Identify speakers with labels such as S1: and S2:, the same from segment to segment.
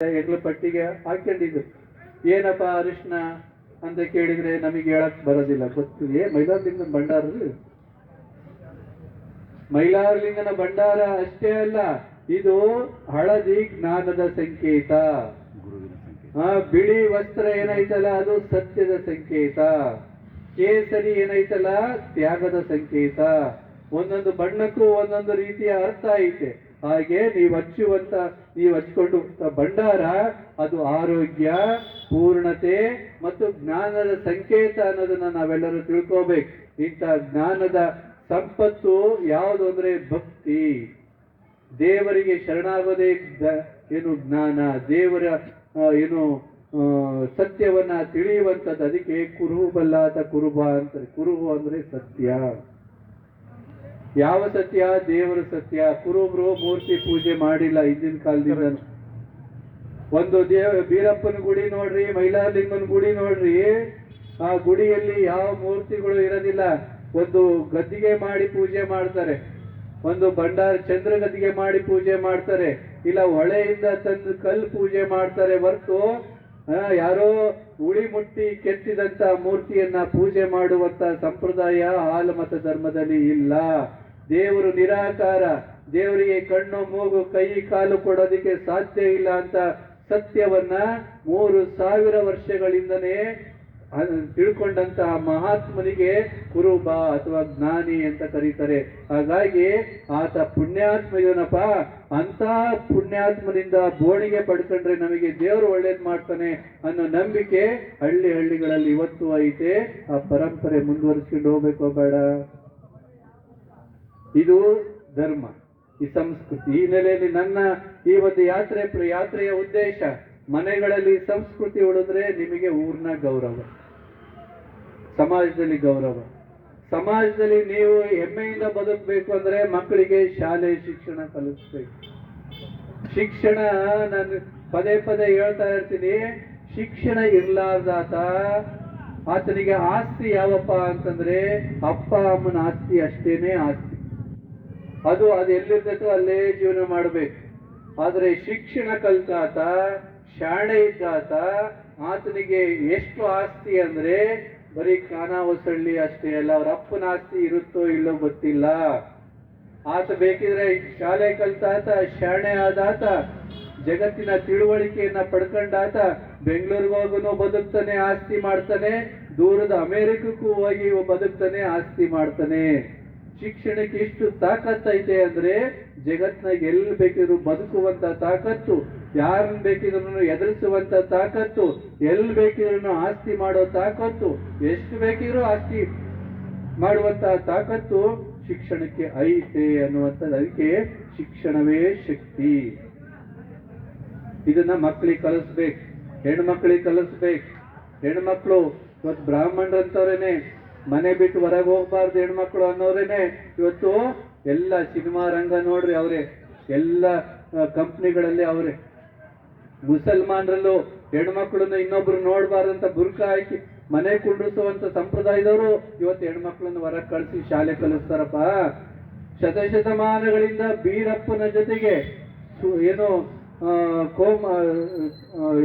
S1: ಹೆಗ್ಲ ಪಟ್ಟಿಗೆ ಹಾಕೊಂಡಿದ್ರು ಏನಪ್ಪ ಅರಿಶಿನ ಅಂತ ಕೇಳಿದ್ರೆ ನಮಗೆ ಹೇಳಕ್ ಬರೋದಿಲ್ಲ. ಗೊತ್ತಿದೆ ಮೈಲಾರಲಿಂಗನ ಭಂಡಾರ ಮೈಲಾರಲಿಂಗನ ಭಂಡಾರ ಅಷ್ಟೇ ಅಲ್ಲ ಇದು ಹಳದಿ ಜ್ಞಾನದ ಸಂಕೇತ. ಆ ಬಿಳಿ ವಸ್ತ್ರ ಏನೈತಲ್ಲ ಅದು ಸತ್ಯದ ಸಂಕೇತ. ಕೇಸರಿ ಏನೈತಲ್ಲ ತ್ಯಾಗದ ಸಂಕೇತ. ಒಂದೊಂದು ಬಣ್ಣಕ್ಕೂ ಒಂದೊಂದು ರೀತಿಯ ಅರ್ಥ ಐತೆ. ಹಾಗೆ ನೀವು ಹಚ್ಚುವಂತ, ನೀವು ಹಚ್ಕೊಂಡು ಭಂಡಾರ, ಅದು ಆರೋಗ್ಯ, ಪೂರ್ಣತೆ ಮತ್ತು ಜ್ಞಾನದ ಸಂಕೇತ ಅನ್ನೋದನ್ನ ನಾವೆಲ್ಲರೂ ತಿಳ್ಕೋಬೇಕು. ಇಂಥ ಜ್ಞಾನದ ಸಂಪತ್ತು ಯಾವುದು ಅಂದ್ರೆ ಭಕ್ತಿ. ದೇವರಿಗೆ ಶರಣಾಗೋದೇ ಏನು ಜ್ಞಾನ, ದೇವರ ಏನು ಸತ್ಯವನ್ನ ತಿಳಿಯುವಂಥದ್ದು, ಅದಕ್ಕೆ ಕುರುಬಲ್ಲಾದ ಕುರುಬ ಅಂತಾರೆ ಕುರುಹು ಅಂದ್ರೆ ಸತ್ಯ. ಯಾವ ಸತ್ಯ? ದೇವರ ಸತ್ಯ. ಕುರುಬ್ರು ಮೂರ್ತಿ ಪೂಜೆ ಮಾಡಿಲ್ಲ ಹಿಂದಿನ ಕಾಲದಿಂದ ಒಂದು ದೇವ ಬೀರಪ್ಪನ ಗುಡಿ ನೋಡ್ರಿ ಮೈಲಾರಲಿಂಗನ ಗುಡಿ ನೋಡ್ರಿ ಆ ಗುಡಿಯಲ್ಲಿ ಯಾವ ಮೂರ್ತಿಗಳು ಇರೋದಿಲ್ಲ. ಒಂದು ಗದ್ದಿಗೆ ಮಾಡಿ ಪೂಜೆ ಮಾಡ್ತಾರೆ. ಒಂದು ಭಂಡಾರ ಚಂದ್ರ ಗದ್ದಿಗೆ ಮಾಡಿ ಪೂಜೆ ಮಾಡ್ತಾರೆ. ಇಲ್ಲ ಹೊಳೆಯಿಂದ ತಂದು ಕಲ್ಲು ಪೂಜೆ ಮಾಡ್ತಾರೆ ಹೊರತು ಯಾರೋ ಉಳಿ ಮುಟ್ಟಿ ಕೆತ್ತಿದಂತ ಮೂರ್ತಿಯನ್ನ ಪೂಜೆ ಮಾಡುವಂತ ಸಂಪ್ರದಾಯ ಹಾಲು ಮತ ಧರ್ಮದಲ್ಲಿ ಇಲ್ಲ. ದೇವರು ನಿರಾಕಾರ, ದೇವರಿಗೆ ಕಣ್ಣು, ಮೂಗು, ಕೈ, ಕಾಲು ಕೊಡೋದಕ್ಕೆ ಸಾಧ್ಯ ಇಲ್ಲ ಅಂತ ಸತ್ಯವನ್ನ ಮೂರು ಸಾವಿರ ವರ್ಷಗಳಿಂದನೇ ತಿಳ್ಕೊಂಡಂತಹ ಮಹಾತ್ಮನಿಗೆ ಕುರುಬ ಅಥವಾ ಜ್ಞಾನಿ ಅಂತ ಕರೀತಾರೆ. ಹಾಗಾಗಿ ಆತ ಪುಣ್ಯಾತ್ಮ ಇವನಪ್ಪ ಅಂತ ಪುಣ್ಯಾತ್ಮನಿಂದ ಬೋಣಿಗೆ ಪಡ್ಕೊಂಡ್ರೆ ನಮಗೆ ದೇವರು ಒಳ್ಳೇದ್ ಮಾಡ್ತಾನೆ ಅನ್ನೋ ನಂಬಿಕೆ ಹಳ್ಳಿ ಹಳ್ಳಿಗಳಲ್ಲಿ ಇವತ್ತು ಐತೆ. ಆ ಪರಂಪರೆ ಮುಂದುವರಿಸ್ಕೊಂಡು ಹೋಗ್ಬೇಕೋ ಬೇಡ. ಇದು ಧರ್ಮ, ಈ ಸಂಸ್ಕೃತಿ. ಈ ನೆಲೆಯಲ್ಲಿ ನನ್ನ ಈ ಒಂದು ಯಾತ್ರೆ ಯಾತ್ರೆಯ ಉದ್ದೇಶ ಮನೆಗಳಲ್ಲಿ ಸಂಸ್ಕೃತಿ ಉಳಿದ್ರೆ ನಿಮಗೆ ಊರ್ನ ಗೌರವ, ಸಮಾಜದಲ್ಲಿ ಗೌರವ. ಸಮಾಜದಲ್ಲಿ ನೀವು ಹೆಮ್ಮೆಯಿಂದ ಬದುಕಬೇಕು ಅಂದ್ರೆ ಮಕ್ಕಳಿಗೆ ಶಾಲೆ ಶಿಕ್ಷಣ ಕಲಿಸ್ಬೇಕು. ಶಿಕ್ಷಣ ನಾನು ಪದೇ ಪದೇ ಹೇಳ್ತಾ ಇರ್ತೀನಿ, ಶಿಕ್ಷಣ ಇರ್ಲಾರ್ದಾತ. ಆತನಿಗೆ ಆಸ್ತಿ ಯಾವಪ್ಪ ಅಂತಂದ್ರೆ ಅಪ್ಪ ಅಮ್ಮನ ಆಸ್ತಿ ಅಷ್ಟೇನೆ ಆಸ್ತಿ. ಅದು ಅದು ಎಲ್ಲಿರ್ತೈತೋ ಅಲ್ಲೇ ಜೀವನ ಮಾಡಬೇಕು. ಆದ್ರೆ ಶಿಕ್ಷಣ ಕಲ್ತಾತ, ಶಾಣೆ ಇದ್ದಾತ, ಆತನಿಗೆ ಎಷ್ಟು ಆಸ್ತಿ ಅಂದ್ರೆ ಬರೀ ಕಾನಾವಸಳ್ಳಿ ಅಷ್ಟೇ ಅಲ್ಲ, ಅವ್ರ ಅಪ್ಪನ ಆಸ್ತಿ ಇರುತ್ತೋ ಇಲ್ಲೋ ಗೊತ್ತಿಲ್ಲ. ಆತ ಬೇಕಿದ್ರೆ ಶಾಲೆ ಕಲ್ತಾತ, ಶಾಣೆ ಆದಾತ, ಜಗತ್ತಿನ ತಿಳುವಳಿಕೆಯನ್ನ ಪಡ್ಕೊಂಡಾತ ಬೆಂಗಳೂರಿಗೆ ಹೋಗುನು ಬದುಕ್ತಾನೆ, ಆಸ್ತಿ ಮಾಡ್ತಾನೆ, ದೂರದ ಅಮೆರಿಕಕ್ಕೂ ಹೋಗಿ ಬದುಕ್ತಾನೆ, ಆಸ್ತಿ ಮಾಡ್ತಾನೆ. ಶಿಕ್ಷಣಕ್ಕೆ ಎಷ್ಟು ತಾಕತ್ತೈತೆ ಅಂದ್ರೆ ಜಗತ್ನಾಗ ಎಲ್ಲಿ ಬೇಕಿದ್ರು ಬದುಕುವಂತ ತಾಕತ್ತು ಯಾರನ್ನ ಬೇಕಿದ್ರು ಎದುರಿಸುವಂತ ತಾಕತ್ತು, ಎಲ್ಲಿ ಬೇಕಿದ್ರು ಆಸ್ತಿ ಮಾಡೋ ತಾಕತ್ತು, ಎಷ್ಟು ಬೇಕಿದ್ರು ಆಸ್ತಿ ಮಾಡುವಂತ ತಾಕತ್ತು ಶಿಕ್ಷಣಕ್ಕೆ ಐತೆ ಅನ್ನುವಂಥದ್ದು. ಅದಕ್ಕೆ ಶಿಕ್ಷಣವೇ ಶಕ್ತಿ. ಇದನ್ನ ಮಕ್ಕಳಿಗೆ ಕಲಿಸ್ಬೇಕು ಹೆಣ್ಮಕ್ಳಿಗೆ ಕಲಿಸ್ಬೇಕು. ಹೆಣ್ಮಕ್ಳು ಇವತ್ತು ಬ್ರಾಹ್ಮಣರಂತವ್ರೇನೆ ಮನೆ ಬಿಟ್ಟು ಹೊರಗೆ ಹೋಗ್ಬಾರ್ದು ಹೆಣ್ಮಕ್ಳು ಅನ್ನೋರೇನೆ. ಇವತ್ತು ಎಲ್ಲ ಸಿನಿಮಾ ರಂಗ ನೋಡ್ರಿ ಅವರೇ. ಎಲ್ಲ ಕಂಪ್ನಿಗಳಲ್ಲಿ ಅವರೇ. ಮುಸಲ್ಮಾನರಲ್ಲೂ ಹೆಣ್ಮಕ್ಳನ್ನ ಇನ್ನೊಬ್ರು ನೋಡಬಾರ್ದಂತ ಬುರ್ಕ ಹಾಕಿ ಮನೆ ಕುಂಡ್ರಿಸುವಂತ ಸಂಪ್ರದಾಯದವರು ಇವತ್ತು ಹೆಣ್ಮಕ್ಳನ್ನ ಹೊರಗೆ ಕಳಿಸಿ ಶಾಲೆ ಕಲಿಸ್ತಾರಪ್ಪ. ಶತಶತಮಾನಗಳಿಂದ ಬೀರಪ್ಪನ ಜೊತೆಗೆ ಏನು ಕೋಮ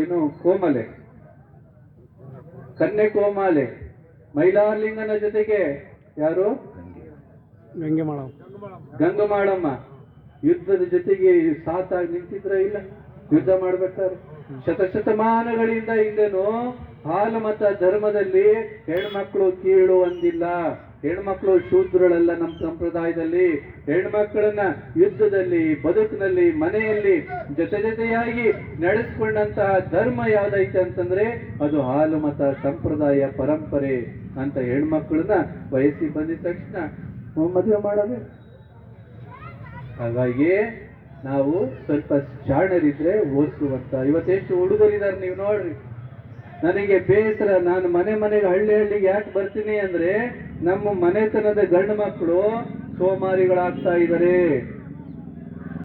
S1: ಏನು, ಕೋಮಲೆ. ಕನ್ಯೆ ಕೋಮಾಲೆ. ಮೈಲಾರಲಿಂಗನ ಜೊತೆಗೆ ಯಾರು? ಗಂಗಮಾಳಮ್ಮ. ಯುದ್ಧದ ಜೊತೆಗೆ ಸಾತಾಗಿ ನಿಂತಿದ್ರ ಇಲ್ಲ? ಯುದ್ಧ ಮಾಡ್ಬೇಕಾದ್ರೆ? ಶತಶತಮಾನಗಳಿಂದ ಹಿಂದೆನು ಹಾಲು ಮತ ಧರ್ಮದಲ್ಲಿ ಹೆಣ್ಮಕ್ಳು ಕೀಳು ಅಂದಿಲ್ಲ. ಹೆಣ್ಮಕ್ಳು ಶೂದ್ರಳಲ್ಲ ನಮ್ಮ ಸಂಪ್ರದಾಯದಲ್ಲಿ. ಹೆಣ್ಮಕ್ಳನ್ನ ಯುದ್ಧದಲ್ಲಿ ಬದುಕಿನಲ್ಲಿ ಮನೆಯಲ್ಲಿ ಜೊತೆ ಜೊತೆಯಾಗಿ ನಡೆಸ್ಕೊಂಡಂತಹ ಧರ್ಮ ಯಾವ್ದೈತೆ ಅಂತಂದ್ರೆ ಅದು ಹಾಲು ಮತ ಸಂಪ್ರದಾಯ ಪರಂಪರೆ. ಅಂತ ಹೆಣ್ಮಕ್ಳನ್ನ ವಯಸ್ಸಿಗೆ ಬಂದಿದ ತಕ್ಷಣ ಮದುವೆ ಮಾಡೋದು. ಹಾಗಾಗಿ ನಾವು ಸ್ವಲ್ಪ ಶಾಣರಿದ್ರೆ ಓದಿಸುವಂತ ಇವತ್ತೆಷ್ಟು ಹುಡುಗರಿದ್ದಾರೆ ನೀವು ನೋಡ್ರಿ. ನನಗೆ ಬೇಸರ. ನಾನು ಮನೆ ಮನೆಗೆ ಹಳ್ಳಿ ಹಳ್ಳಿಗೆ ಯಾಕೆ ಬರ್ತೀನಿ ಅಂದ್ರೆ ನಮ್ಮ ಮನೆತನದ ಗಂಡು ಮಕ್ಕಳು ಸೋಮಾರಿಗಳಾಗ್ತಾ ಇದ್ದಾರೆ